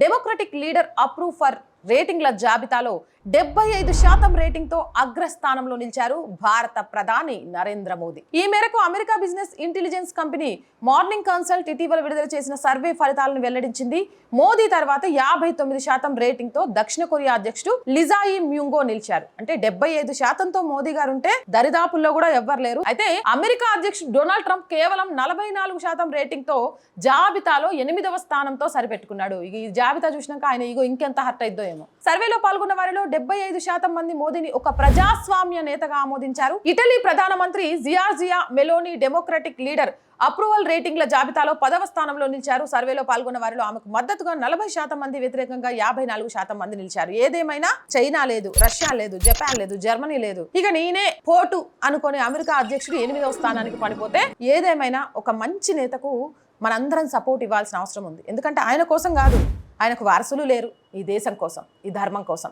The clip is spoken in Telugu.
డెమోక్రటిక్ లీడర్ అప్రూవ్ ఫర్ రేటింగ్ల జాబితాలో డెబ్బై ఐదు శాతం రేటింగ్తో అగ్రస్థానంలో నిలిచారు భారత ప్రధాని నరేంద్ర మోదీ. ఈ మేరకు America business intelligence company Morning Consult ఇటీవల విడుదల చేసిన సర్వే ఫలితాలను వెల్లడించింది. మోదీ తర్వాత యాభై తొమ్మిది శాతం రేటింగ్తో దక్షిణ కొరియా అధ్యక్షుడు లిజాయి మ్యూంగో నిలిచారు. అంటే డెబ్బై ఐదు శాతంతో మోదీ గారు ఉంటే దరిదాపుల్లో కూడా ఎవ్వరు లేరు. అయితే అమెరికా అధ్యక్షుడు డొనాల్డ్ ట్రంప్ కేవలం నలభై నాలుగు శాతం రేటింగ్తో జాబితాలో ఎనిమిదవ స్థానంతో సరిపెట్టుకున్నాడు. ఈ జాబితా చూసినాక ఆయన ఇగో ఇంకెంత హర్ట్ అయిద్దో ఏమో సర్వేలో పాల్గొన్న వారిలో డెబ్బై ఐదు శాతం మంది మోదీని ఒక ప్రజాస్వామ్య నేతగా ఆమోదించారు. ఇటలీ ప్రధానమంత్రి Giorgia Meloni democratic leader approval రేటింగ్ల జాబితాలో పదవ స్థానంలో నిలిచారు. సర్వేలో పాల్గొన్న వారిలో ఆమెకు మద్దతుగా నలభై శాతం మంది వ్యతిరేకంగా యాభై నాలుగు శాతం మంది నిలిచారు. ఏదేమైనా చైనా లేదు రష్యా లేదు జపాన్ లేదు జర్మనీ లేదు. ఇక నేనే పోటు అనుకునే అమెరికా అధ్యక్షుడు ఎనిమిదవ స్థానానికి పడిపోతే ఏదేమైనా ఒక మంచి నేతకు మనందరం సపోర్ట్ ఇవ్వాల్సిన అవసరం ఉంది. ఎందుకంటే ఆయన కోసం కాదు. ఆయనకు వారసులు లేరు ఈ దేశం కోసం ఈ ధర్మం కోసం.